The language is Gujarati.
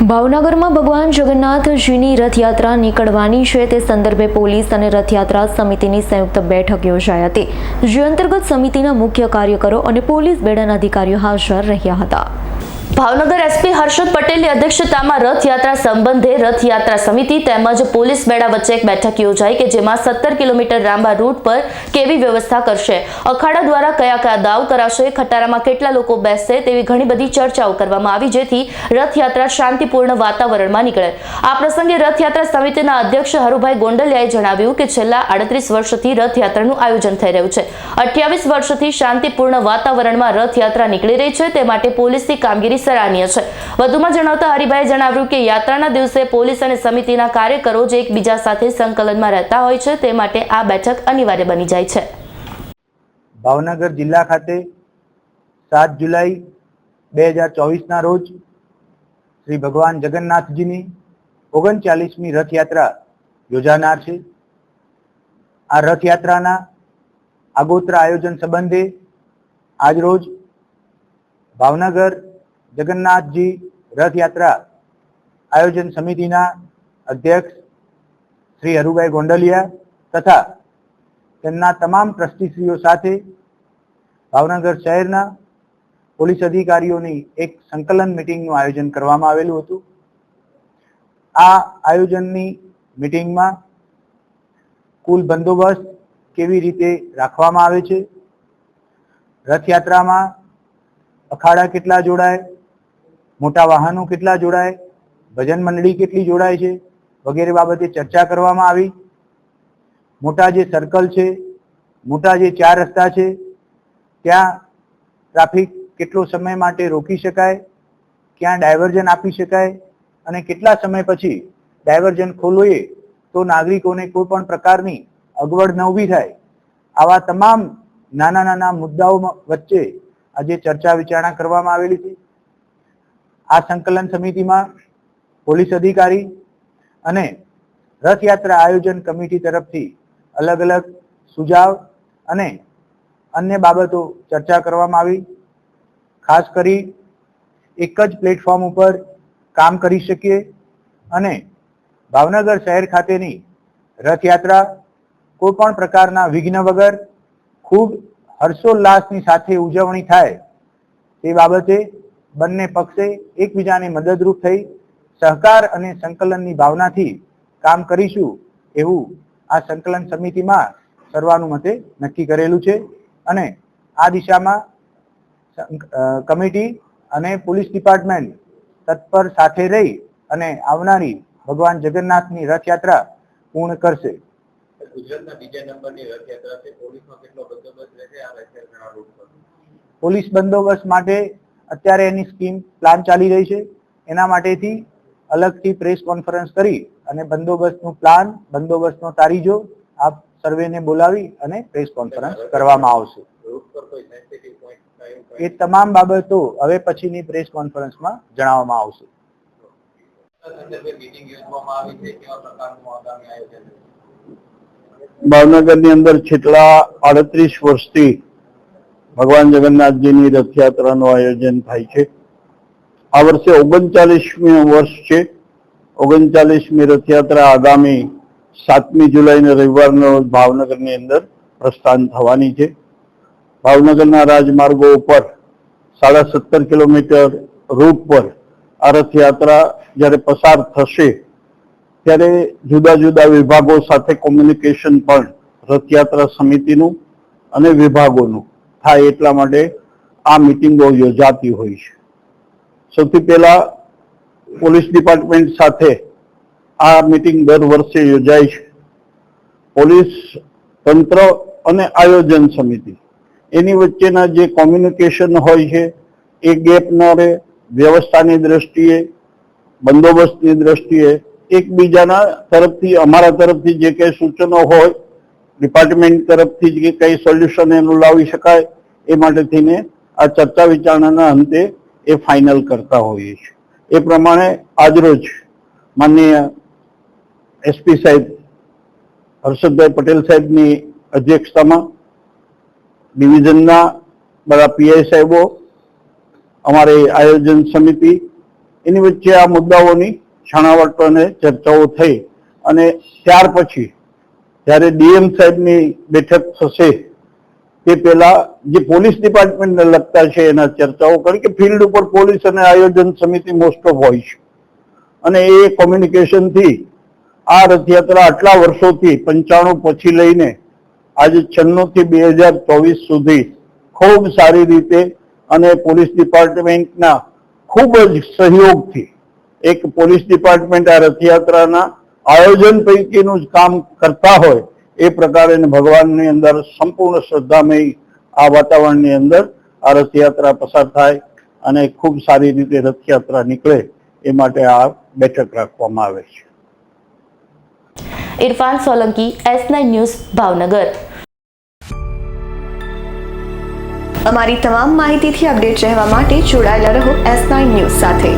ભાવનગરમાં ભગવાન જગન્નાથજીની રથયાત્રા નીકળવાની છે. તે સંદર્ભે પોલીસ અને રથયાત્રા સમિતિની સંયુક્ત બેઠક યોજાઈ હતી. જે અંતર્ગત સમિતિના મુખ્ય કાર્યકરો અને પોલીસ બેડાના અધિકારીઓ હાજર રહ્યા હતા. ભાવનગર એસપી હર્ષદ પટેલની અધ્યક્ષતામાં રથયાત્રા સંબંધે રથયાત્રા સમિતિ તેમજ પોલીસ બેડા વચ્ચે એક બેઠક યોજાઈ કે જેમાં સત્તર કિલોમીટર લાંબા રૂટ પર કેવી વ્યવસ્થા કરશે, અખાડા દ્વારા કયા કયા દાવ કરાશે, ખટારામાં કેટલા લોકો બેસશે તેવી ઘણી બધી ચર્ચાઓ કરવામાં આવી જેથી રથયાત્રા શાંતિપૂર્ણ વાતાવરણમાં નીકળે. આ પ્રસંગે રથયાત્રા સમિતિના અધ્યક્ષ હરુભાઈ ગોંડલિયાએ જણાવ્યું કે છેલ્લા આડત્રીસ વર્ષથી રથયાત્રાનું આયોજન થઈ રહ્યું છે. અઠ્યાવીસ વર્ષથી શાંતિપૂર્ણ વાતાવરણમાં રથયાત્રા નીકળી રહી છે, તે માટે પોલીસની કામગીરી સરાહનીય છે. વધુમાં જણાવતા હરિભાઈએ જણાવ્યું કે યાત્રાના દિવસે પોલીસ અને સમિતિના કાર્યકરો જે એકબીજા સાથે સંકલનમાં રહેતા હોય છે, તે માટે આ બેઠક અનિવાર્ય બની જાય છે. ભાવનગર જિલ્લા ખાતે સાત જુલાઈ બે હજાર ચોવીસના રોજ શ્રી ભગવાન જગન્નાથજીની ઓગણચાલીસમી રથયાત્રા યોજાનાર છે. આ રથયાત્રાના આગોતરા આયોજન સંબંધે આજરોજ ભાવનગર જગન્નાથજી રથયાત્રા આયોજન સમિતિના અધ્યક્ષ શ્રી હરુભાઈ ગોંડલિયા તથા તેમના તમામ ટ્રસ્ટીશ્રીઓ સાથે ભાવનગર શહેરના પોલીસ અધિકારીઓની એક સંકલન મિટિંગનું આયોજન કરવામાં આવેલું હતું. આ આયોજનની મિટિંગમાં કુલ બંદોબસ્ત કેવી રીતે રાખવામાં આવે છે? રથયાત્રામાં અખાડા કેટલા જોડાય? મોટા વાહનો કેટલા જોડાય? ભજન મંડળી કેટલી જોડાય છે? વગેરે બાબતે ચર્ચા કરવામાં આવી. મોટા જે સર્કલ છે, મોટા જે ચાર રસ્તા છે, ત્યાં ટ્રાફિક કેટલો સમય માટે રોકી શકાય? ક્યાં ડાયવર્ઝન આપી શકાય? અને કેટલા સમય પછી ડાયવર્ઝન ખોલવીએ તો નાગરિકોને કોઈ પણ પ્રકારની અગવડ ન ઊભી થાય? આવા તમામ નાના નાના મુદ્દાઓ વચ્ચે આજે ચર્ચા વિચારણા કરવામાં આવેલી છે. આ સંકલન સમિતિમાં પોલીસ અધિકારી અને રથયાત્રા આયોજન કમિટી તરફથી અલગ અલગ સુઝાવ અને અન્ય બાબતો ચર્ચા કરવામાં આવી. ખાસ કરી એક જ પ્લેટફોર્મ ઉપર કામ કરી શકીએ અને ભાવનગર શહેર ખાતેની રથયાત્રા કોઈ પણ પ્રકારના વિઘ્ન વગર ખૂબ હર્ષોલ્લાસની સાથે ઉજવણી થાય તે બાબતે બંને પક્ષે એકબીજાને મદદરૂપ થઈ સહકાર અને સંકલનની ભાવનાથી કામ કરીશું એવું આ સંકલન સમિતિમાં સર્વાનુમતે નક્કી કરેલું છે અને આ દિશામાં કમિટી અને પોલીસ ડિપાર્ટમેન્ટ તત્પર સાથે રહી અને આવનારી ભગવાન જગન્નાથની રથયાત્રા પૂર્ણ કરશે. પોલીસ બંદોબસ્ત માટે અત્યારે એની સ્કીમ પ્લાન ચાલી રહી છે. એના માટેથી અલગથી પ્રેસ કોન્ફરન્સ કરી અને બંદોબસ્તનું પ્લાન બંદોબસ્તનો તારીજો આપ સર્વેને બોલાવી અને પ્રેસ કોન્ફરન્સ કરવામાં આવશે. એ તમામ બાબતો હવે પછીની પ્રેસ કોન્ફરન્સમાં જણાવવામાં આવશે. ભાવનગરની અંદર છેલ્લા આડત્રીસ વર્ષથી ભગવાન જગન્નાથજીની રથયાત્રાનું આયોજન થાય છે. આ વર્ષે ઓગણચાલીસમી વર્ષ છે. ઓગણચાલીસમી રથયાત્રા આગામી સાતમી જુલાઈને રવિવારના ભાવનગરની અંદર પ્રસ્થાન થવાની છે. ભાવનગરના રાજમાર્ગો ઉપર સાડા સત્તર કિલોમીટર રૂટ પર આ રથયાત્રા જ્યારે પસાર થશે, ત્યારે જુદા જુદા વિભાગો સાથે કોમ્યુનિકેશન પણ રથયાત્રા સમિતિનું અને વિભાગોનું થાય એટલા માટે આ મિટિંગો યોજાતી હોય છે. સૌથી પહેલા પોલીસ ડિપાર્ટમેન્ટ સાથે આ મિટિંગ દર વર્ષે યોજાય છે. પોલીસ તંત્ર અને આયોજન સમિતિ એની વચ્ચેના જે કોમ્યુનિકેશન હોય છે, એ ગેપ ન રહે, વ્યવસ્થાની દ્રષ્ટિએ, બંદોબસ્તની દ્રષ્ટિએ, એકબીજાના તરફથી, અમારા તરફથી જે કંઈ સૂચનો હોય ડિપાર્ટમેન્ટ તરફથી જે કંઈ સોલ્યુશન એનું લાવી શકાય એ માટે થઈને આ ચર્ચા વિચારણાના અંતે એ ફાઇનલ કરતા હોઈએ છીએ. એ પ્રમાણે આજરોજ માનનીય એસપી સાહેબ, હર્ષદભાઈ પટેલ સાહેબની અધ્યક્ષતામાં ડિવિઝનના બધા પીઆઈ સાહેબો, અમારી આયોજન સમિતિ, એની વચ્ચે આ મુદ્દાઓની છણાવટ અને ચર્ચાઓ થઈ અને ત્યાર પછી જ્યારે ડીએમ સાહેબની બેઠક થશે તે પહેલા જે પોલીસ ડિપાર્ટમેન્ટને લગતા છે એના ચર્ચાઓ કરી કે ફિલ્ડ ઉપર પોલીસ અને આયોજન સમિતિ મોસ્ટ ઓફ હોય છે. અને એ કોમ્યુનિકેશનથી આ રથયાત્રા આટલા વર્ષોથી પંચાણું પછી લઈને આજે છન્નું થી બે હજાર ચોવીસ સુધી ખૂબ સારી રીતે અને પોલીસ ડિપાર્ટમેન્ટના ખૂબ જ સહયોગથી એક પોલીસ ડિપાર્ટમેન્ટ આ રથયાત્રાના આયોજન પૈકીનું જ કામ કરતા હોય એ પ્રકારે ભગવાનની અંદર સંપૂર્ણ શ્રદ્ધામય આ વાતાવરણની અંદર આ રથયાત્રા પસાર થાય અને ખૂબ સારી રીતે રથયાત્રા નીકળે એ માટે આ બેઠક રાખવામાં આવે છે. Irfan Solanki S nine news Bhavnagar. અમારી તમામ માહિતીથી અપડેટ રહેવા માટે જોડાયેલા રહો એસ નાઇન ન્યૂઝ સાથે.